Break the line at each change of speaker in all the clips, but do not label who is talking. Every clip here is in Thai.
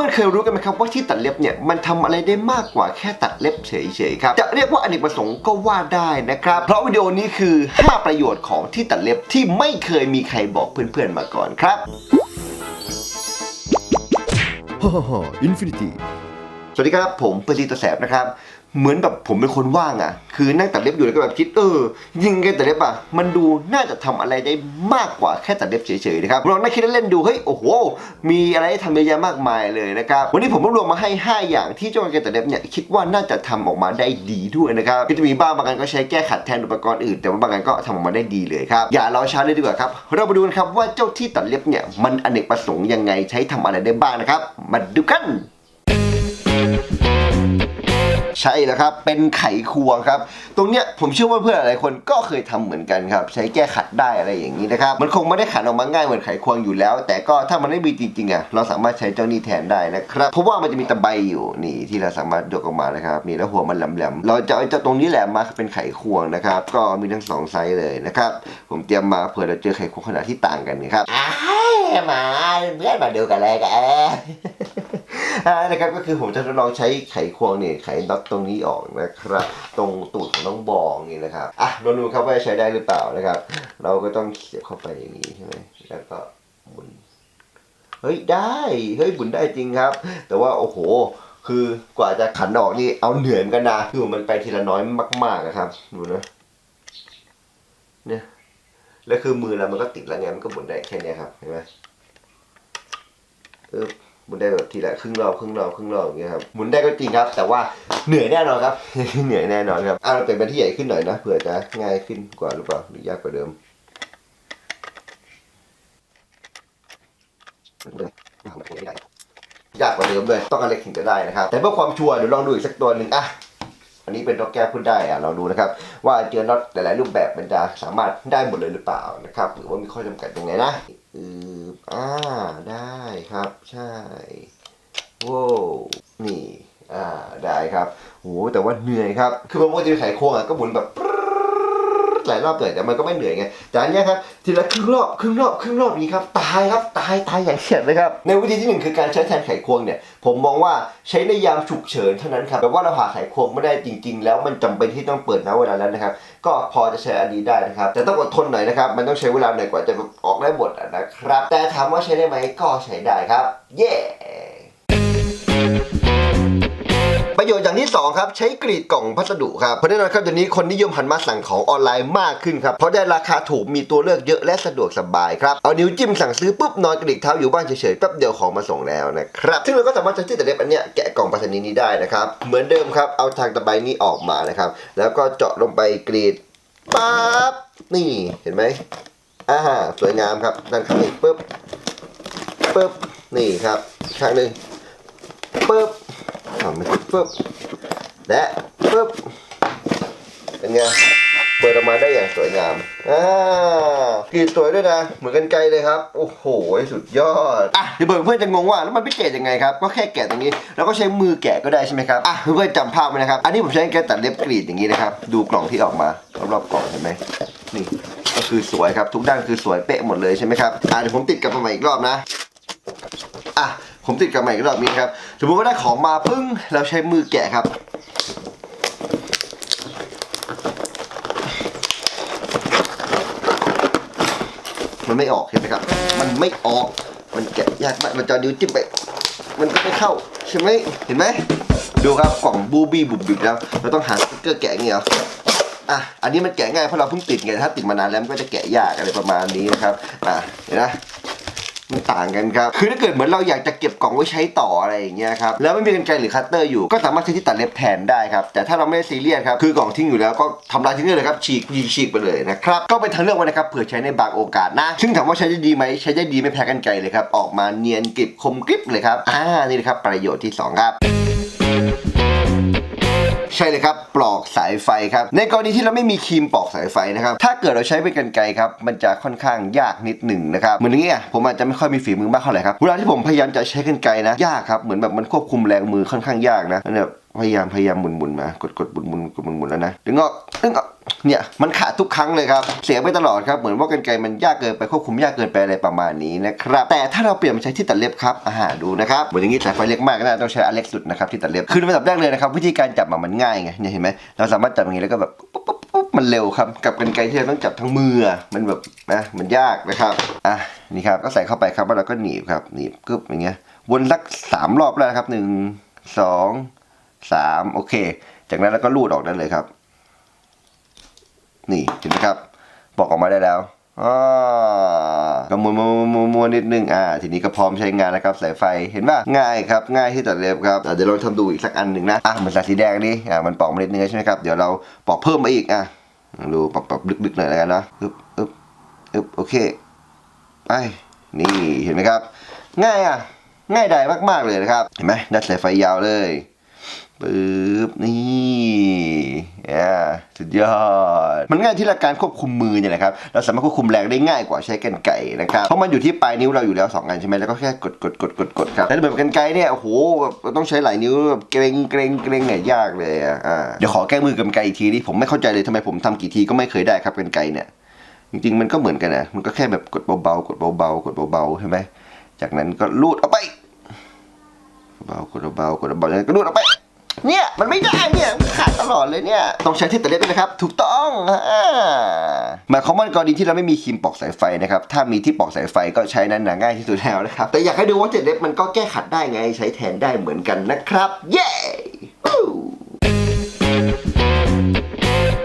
พื่อนๆเคยรู้กันไหมครับว่าที่ตัดเล็บเนี่ยมันทำอะไรได้มากกว่าแค่ตัดเล็บเฉยๆครับจะเรียกว่าอเนกประสงค์ก็ว่าได้นะครับเพราะวิดีโอนี้คือ 5 ประโยชน์ของที่ตัดเล็บที่ไม่เคยมีใครบอกเพื่อนๆมาก่อนครับ
ฮ่าฮ่าฮ่าอินฟินิตี้
สวัสดีครับ ผมเปอร์ตีตัวแสบนะครับ เหมือนแบบผมเป็นคนว่างอะ่ะ คือนั่งตัดเล็บอยู่แล้วก็แบบคิดเออยิงแค่ตัดเล็บอะ่ะมันดูน่าจะทำอะไรได้มากกว่าแค่ตัดเล็บเฉยๆนะครับลองนั่งคิดเล่นๆดูเฮ้ยโอ้โหมีอะไรทำเยอะแยะมากมายเลยนะครับวันนี้ผมรวบรวมมาให้ 5 อย่างที่เจ้าการตัดเล็บเนี่ยคิดว่าน่าจะทำออกมาได้ดีด้วยนะครับก็จะมีบ้างบางอันก็ใช้แก้ขัดแทนอุปกรณ์อื่น แต่ว่าบางอันก็ทำออกมาได้ดีเลยครับอย่ารอช้าเลยดีกว่าครับเรามาดูกันครับว่าเจ้าที่ตัดเล็บเนี่ยมันอเนกประสงค์ยังไงใช้ทำอะไรได้บ้างนะครับมาดูกัน ใช่แล้วครับเป็นไขควงครับ ตรงเนี้ยผมเชื่อว่าเพื่อนหลายคนก็เคยทำเหมือนกันครับ ใช้แก้ขัดได้อะไรอย่างนี้นะครับมันคงไม่ได้ขัดออกมาง่ายเหมือนไขควงอยู่แล้ว แต่ก็ถ้ามันไม่มีจริงๆอะเราสามารถใช้เจ้านี้แทนได้นะครับเพราะว่ามันจะมีตะไบอยู่นี่ที่เราสามารถยกออกมานะครับนี่แล้วหัวมันแหลมๆเราจะเอาเจ้าตรงนี้แหลมมาเป็นไขควงนะครับก็มีทั้งสองไซส์เลยนะครับผมเตรียมมาเผื่อเราเจอไขควงขนาดที่ต่างกันนะครับ
อ้ามาเพื่อนมาดูกันเลยกัน
นะครับก็คือผมจะทดลองใช้ไขควงเนี่ยไขน็อตตรงนี้ออกนะครับ ตรงตูดของน้องบองนี่นะครับอะลองดูครับว่าใช้ได้หรือเปล่านะครับ เราก็ต้องเสียบเข้าไปอย่างนี้ใช่ไหมแล้วก็หมุนเฮ้ยได้เฮ้ยหมุนได้จริงครับ แต่ว่าโอ้โหคือกว่าจะขันออกนี่เอาเหนื่อยเหมือนกันนะคือมันไปทีละน้อยมากๆนะครับดูนะเนี่ยแล้วคือมือเรามันก็ติดแล้วไงมันก็หมุนได้แค่นี้ครับเห็นไหมปึ๊บ หมุนได้แบบทีละครึ่งรอบครึ่งรอบครึ่งรอบอย่างเงี้ยครับหมุนได้ก็จริงครับ แต่ว่าเหนื่อยแน่นอนครับ เหนื่อยแน่นอนครับอะเราเปลี่ยนเป็นที่ใหญ่ขึ้นหน่อยนะเผื่อจะง่ายขึ้นกว่าหรือเปล่าหรือยากกว่าเดิมยากกว่าเดิมเลยต้องอะไรถึงจะได้นะครับ แต่เพื่อความชัวร์เดี๋ยวลองดูอีกสักตัวหนึ่งอะอันนี้เป็นน็อตแก้พูดได้อะลองดูนะครับ ว่าเจอน็อตหลายๆรูปแบบมันจะสามารถได้หมดเลยหรือเปล่านะครับหรือว่ามีข้อจำกัดยังไงนะอือ อ่า ได้ครับ ใช่โว้วนี่ อ่า ได้ครับโหแต่ว่าเหนื่อยครับ คือบางคนจะไขควงอะก็หมุนแบบ หลายรอบเลยแต่มันก็ไม่เหนื่อยไงแต่อันเนี้ยครับทีละครึ่งรอบครึ่งรอบครึ่งรอบนี้ครับตายครับตายตายอย่างเฉียดเลยครับในวิธีที่หนึ่งคือการใช้แทนไขควงเนี่ยผมมองว่าใช้ในยามฉุกเฉินเท่านั้นครับแบบว่าเราหาไขควงไม่ได้จริง ๆ แล้วมันจำเป็นที่ต้องเปิดนะเวลานั้นนะครับก็พอจะใช้อันนี้ได้นะครับแต่ต้องอดทนหน่อยนะครับมันต้องใช้เวลาหน่อยกว่าจะออกได้หมดนะครับแต่ถามว่าใช้ได้ไหมก็ใช้ได้ครับ เย้ ที่ 2 ครับ ใช้กรีดกล่องพัสดุครับเพราะแน่นอนครับเดี๋ยวนี้คนนิยมหันมาสั่งของออนไลน์มากขึ้นครับ เพราะได้ราคาถูกมีตัวเลือกเยอะและสะดวกสบายครับ เอานิ้วจิ้มสั่งซื้อปุ๊บนอนกระดิกเท้าอยู่บ้านเฉยๆแป๊บเดียวของมาส่งแล้วนะครับ ซึ่งเราก็สามารถใช้ที่ตัดเล็บอันเนี้ยแกะกล่องไปรษณีย์นี้ได้นะครับ เหมือนเดิมครับ เอาทางตะไบนี้ออกมานะครับ แล้วก็เจาะลงไปกรีดปั๊บนี่เห็นไหมอ่าสวยงามครับด้านข้างอีกปุ๊บปุ๊บนี่ครับอีกข้างหนึ่งปุ๊บ ทำม่ติดปุ๊บและปุ๊บเป็นไงเปิดออกมาได้อย่างสวยงามอ่ากรีดสวยด้วยนะ เหมือนกันไกลเลยครับ โอ้โห สุดยอด อะเดี๋ยวเพื่อนๆจะงงว่าแล้วมันพิเศษยังไงครับ ก็แค่แกะตรงนี้ แล้วก็ใช้มือแกะก็ได้ใช่ไหมครับ อะเพื่อนๆจำภาพไว้นะครับ อันนี้ผมใช้แกะตัดเล็บกรีดอย่างนี้นะครับ ดูกล่องที่ออกมารอบๆกล่องเห็นไหมนี่ ก็คือสวยครับ ทุกด้านคือสวยเป๊ะหมดเลยใช่ไหมครับ อะเดี๋ยวผมติดกลับมาใหม่อีกรอบนะ อะ ผมติดกับใหม่อีกรอบนี้ครับสมมติว่าได้ของมาปึ้งเราใช้มือแกะครับ มันไม่ออกเห็นไหมครับ มันไม่ออกมันแกะยากมากเราจะเอานิ้วจิ้มไป มันก็ไม่เข้าใช่ไหมเห็นไหมดูครับกล่องบูบี้บุบบิบแล้วเราต้องหาสติ๊กเกอร์แกะอย่เงี้ยเหรออะอันนี้มันแกะง่ายเพราะเราเพิ่งติดไงถ้าติดมานานแล้วมันก็จะแกะยากอะไรประมาณนี้นะครับอะเห็นไห มันต่างกันครับ คือถ้าเกิดเหมือนเราอยากจะเก็บกล่องไว้ใช้ต่ออะไรอย่างเงี้ยครับ แล้วไม่มีกันไกรหรือคัตเตอร์อยู่ ก็สามารถใช้ที่ตัดเล็บแทนได้ครับ แต่ถ้าเราไม่ได้ซีเรียสครับ คือกล่องทิ้งอยู่แล้วก็ทำลายทิ้งเลยครับ ฉีกฉีกไปเลยนะครับ ก็เป็นทางเลือกไว้นะครับ เผื่อใช้ในบางโอกาสนะ ซึ่งถามว่าใช้ได้ดีไหมใช้ได้ดีไม่แพ้กันไกรเลยครับ ออกมาเนียนกริบคมกริบเลยครับ อ่า นี่นะครับประโยชน์ที่สองครับ ใช่เลยครับปลอกสายไฟครับในกรณีที่เราไม่มีครีมปลอกสายไฟนะครับถ้าเกิดเราใช้เป็นกันไกครับมันจะค่อนข้างยากนิดหนึ่งนะครับเหมือนอย่างเงี้ยผมอาจจะไม่ค่อยมีฝีมือมากเท่าไหร่ครับเวลาที่ผมพยายามจะใช้กันไกนะยากครับเหมือนแบบมันควบคุมแรงมือค่อนข้างยากนะแบบ พยายามพยายามหมุนหมุนมากดกดหมุนหมุนกดหมุนหมุนแล้วนะดึงออกดึงออกเนี่ยมันขาดทุกครั้งเลยครับ เสียไปตลอดครับ เหมือนว่ากันไกรมันยากเกินไปควบคุมยากเกินไปอะไรประมาณนี้นะครับ แต่ถ้าเราเปลี่ยนมาใช้ที่ตัดเล็บครับอาหารดูนะครับเหมือนอย่างนี้สายไฟเล็กมากนะต้องใช้อเล็กสุดนะครับที่ตัดเล็บคือในระดับแรกเลยนะครับวิธีการจับมันง่ายไงเนี่ยเห็นไหมเราสามารถจับอย่างนี้แล้วก็แบบปุ๊บปุ๊บปุ๊บมันเร็วครับ กับกันไกรที่เราต้องจับทั้งมือมันแบบนะมันยากนะครับอะนี่ครับก็ใส่เข้าไปครับแล้วเราก็หนีบครับหนีบกึบอย่างเงี้ยวนสักสามรอบแล้วครับหนึ่งสอง สามโอเค จากนั้นเราก็ลูดออกได้เลยครับ นี่เห็นไหมครับบอกออกมาได้แล้วอ่ากำมวลมวลมวลมวลนิดนึงอ่า ทีนี้ก็พร้อมใช้งานแล้วครับสายไฟเห็นป่ะง่ายครับ ง่ายที่ตัดเล็บครับเดี๋ยวเราทำดูอีกสักอันหนึ่งนะอะเหมือนสายสีแดงนี่อ่ามันปอกเมานิดนึงใช่ไหมครับเดี๋ยวเราปอกเพิ่มมาอีกอะดูปอกปอกดึกๆหน่อยแล้วกันนะอึ๊บอึ๊บอึ๊บโอเคไปนี่เห็นไหมครับ ง่ายอะ ง่ายดายมากๆเลยนะครับ เห็นไหมได้สายไฟยาวเลย ปึ๊บนี่อ่าสุดยอด มันง่ายที่ละการควบคุมมือเนี่ยนะครับ เราสามารถควบคุมแรงได้ง่ายกว่าใช้กรรไกรนะครับ เพราะมันอยู่ที่ปลายนิ้วเราอยู่แล้วสองอันใช่ไหมแล้วก็แค่กดกดกดกดกดครับแต่แบบกรรไกรเนี่ยโอ้โหเราต้องใช้หลายนิ้วแบบเกรงเกรงเกรงเนี่ยยากเลยอะอ่าเดี๋ยวขอแก้มือกรรไกรอีกทีดิผมไม่เข้าใจเลยทำไมผมทำกี่ทีก็ไม่เคยได้ครับกรรไกรเนี่ยจริงๆมันก็เหมือนกันนะมันก็แค่แบบกดเบาๆกดเบาๆกดเบาๆใช่ไหมจากนั้นก็ลูดออกไปเบากดเบากดเบาแล้วก็ดูดออกไป เนี่ยมันไม่ได้เนี่ยขาดตลอดเลยเนี่ยต้องใช้ที่ตัดเล็บด้วยนะครับ ถูกต้องหมายความว่ากรณีที่เราไม่มีครีมปอกสายไฟนะครับถ้ามีที่ปอกสายไฟก็ใช้นั้นนะง่ายที่สุดแล้วนะครับแต่อยากให้ดูว่าเจ็ดเล็บมันก็แก้ขัดได้ไงใช้แทนได้เหมือนกันนะครับ เย้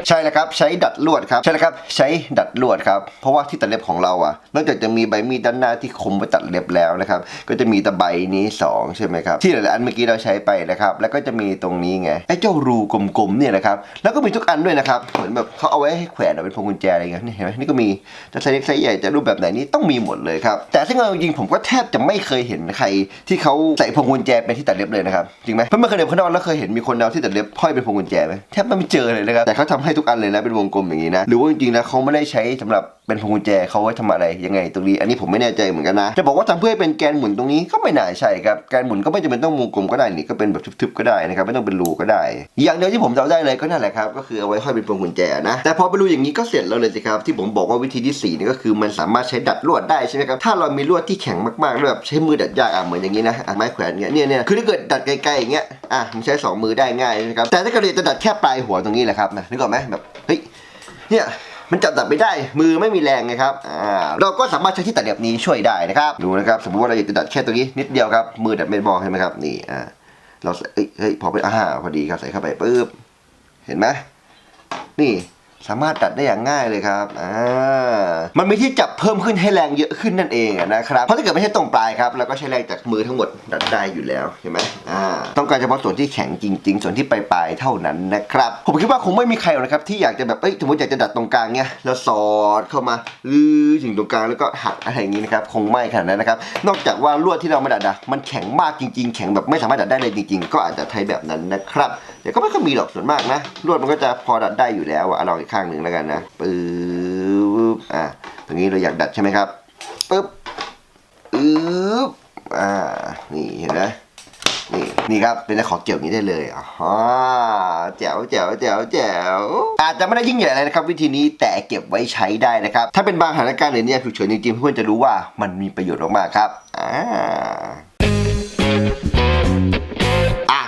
ใช่แล้วครับใช้ดัดลวดครับใช่แล้วครับใช้ดัดลวดครับเพราะว่าที่ตัดเล็บของเราอะนอกจากจะมีใบมีดด้านหน้าที่คมไว้ตัดเล็บแล้วนะครับก็จะมีตะไบนี้สองใช่ไหมครับที่หลายๆอันเมื่อกี้เราใช้ไปนะครับแล้วก็จะมีตรงนี้ไงไอ้เจ้ารูกลมๆเนี่ยนะครับแล้วก็มีทุกอันด้วยนะครับเหมือนแบบเขาเอาไว้ให้แขวนเป็นพวงกุญแจอะไรเงี้ยนี่เห็นไหมนี่ก็มีจะไซส์เล็กไซส์ใหญ่จะรูปแบบไหนนี่ต้องมีหมดเลยครับแต่ซึ่งเอาจริงผมก็แทบจะไม่เคยเห็นใครที่เขาใส่พวงกุญแจเป็นที่ตัดเล็บเลยนะครับจริงไหมเพราะไม่เคยเดินข้างนอกแล้วเคยเห็นมีคนเอาที่ตัดเล็บห้อยเป็นพวงกุญแจไหมแทบไม่เจอเลยนะครับแต่เขาทำให้ทุกอันเลยนะเป็นวงกลมอย่างนี้นะหรือว่าจริงๆนะเขาไม่ได้ใช้สำหรับ เป็นพวงกุญแจเขาไว้ทำอะไรยังไงตรงนี้ อันนี้ผมไม่แน่ใจเหมือนกันนะ จะบอกว่าทำเพื่อให้เป็นแกนหมุนตรงนี้ก็ไม่น่าใช่ครับแกนหมุนก็ไม่จำเป็นต้องวงกลมก็ได้นี่ก็เป็นแบบทึบๆก็ได้นะครับไม่ต้องเป็นรูก็ได้ อย่างเดียวที่ผมจำได้เลยก็นั่นแหละครับก็คือเอาไว้ห้อยเป็นพวงกุญแจนะแต่พอไปรูอย่างนี้ก็เสร็จแล้วเลยสิครับที่ผมบอกว่าวิธีที่สี่นี่ก็คือมันสามารถใช้ดัดลวดได้ใช่ไหมครับถ้าเรามีลวดที่แข็งมากๆแล้วแบบใช้มือดัดยากอะเหมือนอย่างนี้นะอะไม้แขวนเงี้ยเนี่ยเนี่ยคือถ้าเกิดดัดไกลๆอย่างเงี้ยอะมันใช้สองมือได้ง่ายนะครับแต่ถ้าเกิดจะดัดแค่ปลายหัวตรงนี้แหละครับนะนึกออกไหมแบบเฮ้ยเนี่ย มันจับตัดไม่ได้ มือไม่มีแรงไงครับอ่าเราก็สามารถใช้ที่ตัดแบบนี้ช่วยได้นะครับดูนะครับสมมติว่าเราอยากจะตัดแค่ตรงนี้นิดเดียวครับมือดัดไม่มอใช่ไหมครับนี่อ่าเราใส่เฮ้ยพอเป็นอาหาพอดีครับใส่เข้าไปปุ๊บเห็นไหมนี่ สามารถดัดได้อย่างง่ายเลยครับ อ่า มันมีที่จับเพิ่มขึ้นให้แรงเยอะขึ้นนั่นเองนะครับ เพราะถ้าเกิดไม่ใช่ตรงปลายครับเราก็ใช้แรงจากมือทั้งหมดดัดได้อยู่แล้วเห็นไหมอ่า ต้องการเฉพาะส่วนที่แข็งจริง ๆ ส่วนที่ปลายๆเท่านั้นนะครับ ผมคิดว่าคงไม่มีใครหรอกนะครับที่อยากจะแบบ เอ้ย สมมติอยากจะดัดตรงกลางเนี้ย แล้วสอดเข้ามาลือถึงตรงกลางแล้วก็หักอะไรอย่างนี้นะครับ คงไม่ขนาดนั้นนะครับ นอกจากว่าลวดที่เรามาดัดอะมันแข็งมากจริง ๆ แข็งแบบไม่สามารถดัดได้เลยจริง ๆ ก็อาจจะใช้แบบนั้นนะครับ แต่ก็ไม่ค่อยมีหรอกส่วนมากนะ ลวดมันก็จะพอดัดได้อยู่แล้วอะลองอีกข้างหนึ่งแล้วกันนะปึ๊บอะตรงนี้เราอยากดัดใช่ไหมครับปึ๊บอึ๊บอ่านี่เห็นไหมนี่นี่ครับเป็นขอเกี่ยวอย่างนี้ได้เลยอ๋อแจ๋วแจ๋วแจ๋วแจ๋วอาจจะไม่ได้ยิ่งใหญ่อะไรนะครับ วิธีนี้แต่เก็บไว้ใช้ได้นะครับ ถ้าเป็นบางสถานการณ์หรือเนี่ยฉุกเฉินจริงๆเพื่อนจะรู้ว่ามันมีประโยชน์มากๆครับอ่าอะ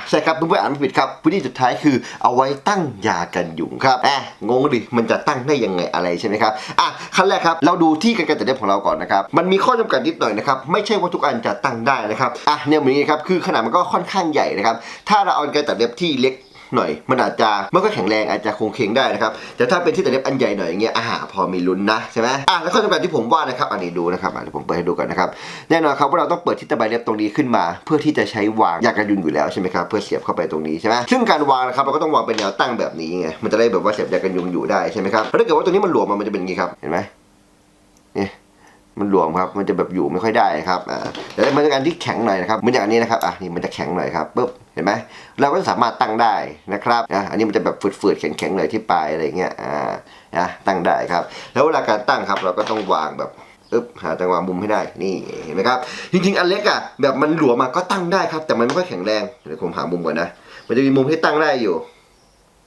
ใช่ครับเพื่อนๆอ่านไม่ผิดครับวิธีสุดท้ายคือเอาไว้ตั้งยากันยุงครับแอะงงดิมันจะตั้งได้ยังไงอะไรใช่ไหมครับอะขั้นแรกครับเราดูที่การตัดเล็บของเราก่อนนะครับมันมีข้อจำกัดนิดหน่อยนะครับไม่ใช่ว่าทุกอันจะตั้งได้นะครับอะเนี่ยเหมือนนี้ครับคือขนาดมันก็ค่อนข้างใหญ่นะครับถ้าเราเอาการตัดเล็บที่เล็ก หน่อย มันอาจจะไม่ค่อยแข็งแรงอาจจะคงเคงได้นะครับ แต่ถ้าเป็นที่ตัดเล็บอันใหญ่หน่อยอย่างเงี้ยอาหารพอมีลุ้นนะใช่ไหมอะแล้วข้อจำกัดที่ผมว่านะครับอันนี้ดูนะครับอะเดี๋ยวผมเปิดให้ดูกันนะครับแน่นอนครับว่าเราต้องเปิดที่ตะไบเล็บตรงนี้ขึ้นมา เพื่อที่จะใช้วางยากันยุงอยู่แล้วใช่ไหมครับเพื่อเสียบเข้าไปตรงนี้ใช่ไหมซึ่งการวางนะครับเราก็ต้องวางเป็นแนวตั้งแบบนี้ไงมันจะได้แบบว่าเสียบยากันยุงอยู่ได้ใช่ไหมครับถ้าเกิดว่าตรงนี้มันหลวมมันจะเป็นอย่างนี้ครับเห็นไหมเนี่ย หลวมครับ มันจะแบบอยู่ไม่ค่อยได้ครับอ่าแต่ถ้ามันเป็นอันที่แข็งหน่อยนะครับเหมือนอย่างอันนี้นะครับอะนี่มันจะแข็งหน่อยครับปุ๊บเห็นไหมเราก็สามารถตั้งได้นะครับนะอันนี้มันจะแบบฝืดๆแข็งๆหน่อยที่ปลายอะไรเงี้ยอ่านะตั้งได้ครับ แล้วเวลาการตั้งครับเราก็ต้องวางแบบอึ๊บหาจังหวะมุมให้ได้นี่เห็นไหมครับจริงๆอันเล็กอะแบบมันหลวมมาก็ตั้งได้ครับ แต่มันไม่ค่อยแข็งแรงเดี๋ยวผมหามุมก่อนนะ มันจะมีมุมที่ตั้งได้อยู่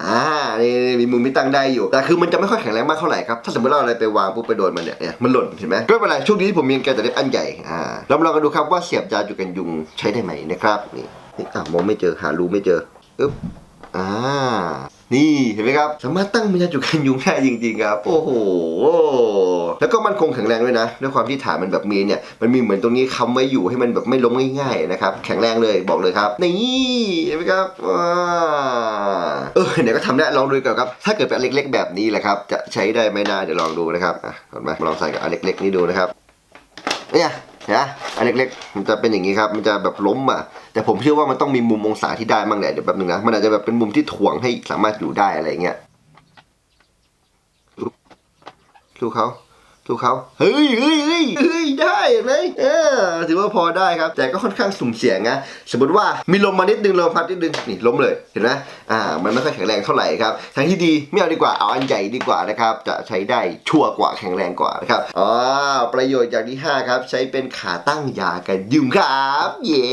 อ่า นี่นี่มีมุมที่ตั้งได้อยู่ แต่คือมันจะไม่ค่อยแข็งแรงมากเท่าไหร่ครับ ถ้าสมมติเราอะไรไปวางปุ๊บไปโดนมันเนี่ยเนี่ยมันหล่นเห็นไหมก็ไม่เป็นไรช่วงนี้ที่ผมมีแกนแต่เล็บอันใหญ่อ่าลองลองกันดูครับว่าเสียบยาจุกันยุงใช้ได้ไหมนะครับนี่นี่อะมองไม่เจอหารูไม่เจออึ๊บอ่า นี่เห็นไหมครับ สามารถตั้งมันยาจุกันยุงได้จริงๆครับ โอ้โห แล้วก็มันคงแข็งแรงด้วยนะ ด้วยความที่ฐานมันแบบมีเนี่ย มันมีเหมือนตรงนี้ค้ำไว้อยู่ให้มันแบบไม่ล้มง่ายๆนะครับ แข็งแรงเลยบอกเลยครับ นี่เห็นไหมครับเออเดี๋ยวก็ทำได้ลองดูก่อนครับ ถ้าเกิดเป็นเล็ก ๆ แบบนี้แหละครับ จะใช้ได้ไหมนะเดี๋ยวลองดูนะครับอะมาลองใส่กับอันเล็กๆนี้ดูนะครับเนี่ย นะอันเล็กๆมันจะเป็นอย่างนี้ครับ มันจะแบบล้มอะ แต่ผมเชื่อว่ามันต้องมีมุมองศาที่ได้บ้างแหละเดี๋ยวแบบนึงนะ มันอาจจะแบบเป็นมุมที่ถ่วงให้สามารถอยู่ได้อะไรเงี้ยดูเขา ดูเขาเฮ้ยเฮ้ยเฮ้ยเฮ้ยได้เห็นไหมเออถือว่าพอได้ครับ แต่ก็ค่อนข้างสุ่มเสี่ยงนะสมมติว่ามีลมมานิดนึงลมพัดนิดนึงนี่ล้มเลยเห็นไหมอ่า มันไม่ค่อยแข็งแรงเท่าไหร่ครับทางที่ดีไม่เอาดีกว่าเอาอันใหญ่ดีกว่านะครับจะใช้ได้ชัวร์กว่าแข็งแรงกว่านะครับอ๋อประโยชน์อย่างที่ห้าครับ ใช้เป็นขาตั้งยากันยุงครับ เย้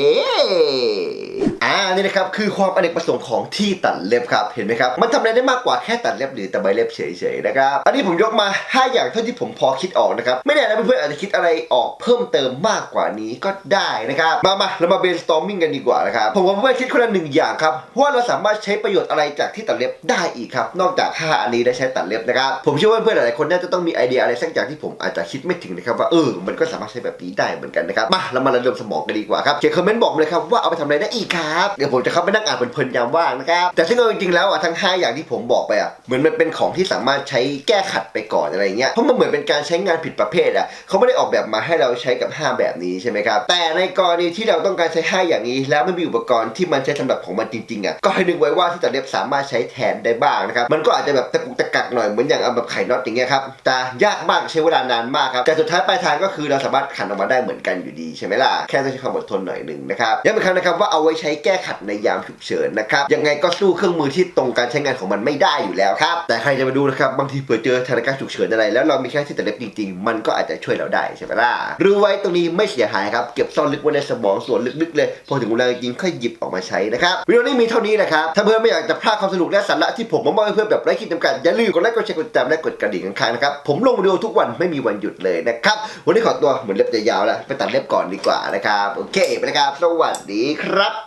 อ่านี่นะครับคือความอเนกประสงค์ของที่ตัดเล็บครับเห็นไหมครับมันทำอะไรได้มากกว่าแค่ตัดเล็บหรือตะไบเล็บเฉยๆนะครับอันนี้ผมยกมา 5 อย่างเท่าที่ผมพอคิดออกนะครับไม่แน่นะเพื่อนๆอาจจะคิดอะไรออกเพิ่มเติมมากกว่านี้ก็ได้นะครับมามาเรามา brainstorming กันดีกว่านะครับผมว่าเพื่อนๆคิดคนละหนึ่งอย่างครับว่าเราสามารถใช้ประโยชน์อะไรจากที่ตัดเล็บได้อีกครับนอกจาก5อันนี้ได้ใช้ตัดเล็บนะครับผมเชื่อว่าเพื่อนๆหลายคนน่าจะต้องมีไอเดียอะไรสักอย่างที่ผมอาจจะคิดไม่ถึงนะครับว่าเออมันก็สามารถใช้แบบนี้ได้เหมือนกันนะครับมาเรามาระดมสมองกันดีกว่าครับเขียนคอมเมนต์บอกเลยครับว่าเอาไปทำอะไรได้อีกครับเดี๋ยวผมจะเข้าไปนั่งอ่านเพลินๆยามว่างนะครับ แต่ซึ่งเอาจริงๆแล้วอะทั้ง 5 อย่างที่ผมบอกไปอะเหมือนมันเป็นของที่สามารถใช้แก้ขัดไปก่อนอะไรเงี้ย เพราะมันเหมือนเป็นการใช้งานผิดประเภทอะเขาไม่ได้ออกแบบมาให้เราใช้กับ 5 แบบนี้ใช่ไหมครับ แต่ในกรณีที่เราต้องการใช้ 5 อย่างนี้ แล้วไม่มีอุปกรณ์ที่มันใช้สำหรับของมันจริงๆอะ ก็ให้นึกไว้ว่าที่ตัดเล็บสามารถใช้แทนได้บ้างนะครับ มันก็อาจจะแบบตะกุกตะกักหน่อยเหมือนอย่างเอาแบบไขน็อตอย่างเงี้ยครับจะยากมากใช้เวลานานมากครับ แต่สุดท้ายปลายทางก็คือเราสามารถขันออกมาได้เหมือนกันอยู่ดีใช่ไหมล่ะ แค่ต้องใช้ความอดทนหน่อยหนึ่งนะครับย้ำอีกครั้งนะครับว่าเอาไว้ใช้แแก้ขัดในยามฉุกเฉินนะครับ ยังไงก็สู้เครื่องมือที่ตรงการใช้งานของมันไม่ได้อยู่แล้วครับ แต่ใครจะมาดูนะครับ บางทีเผื่อเจอสถานการณ์ฉุกเฉินอะไร แล้วเรามีแค่ที่ตัดเล็บจริงๆ มันก็อาจจะช่วยเราได้ใช่ไหมล่ะรู้ไว้ตรงนี้ไม่เสียหายครับ เก็บซ่อนลึกไว้ในสมองส่วนลึกๆเลย พอถึงเวลาจริงค่อยหยิบออกมาใช้นะครับ วิดีโอนี้มีเท่านี้นะครับ ถ้าเพื่อนไม่อยากจะพลาดความสนุกและสาระที่ผมมามอบให้เพื่อนแบบไร้ขีดจำกัด อย่าลืมกดไลค์ กดแชร์ กดติดตามและกดกระดิ่งข้างๆนะครับ ผมลงวิดีโอทุกวันไม่มีวันหยุดเลยนะครับ วันนี้ขอตัวเหมือนเล็บจะยาวแล้วไปตัดเล็บก่อนดีกว่านะครับ โอเคไปนะครับ สวัสดีครับ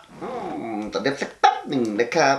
ตัดเล็บสักแป๊บหนึ่งนะครับ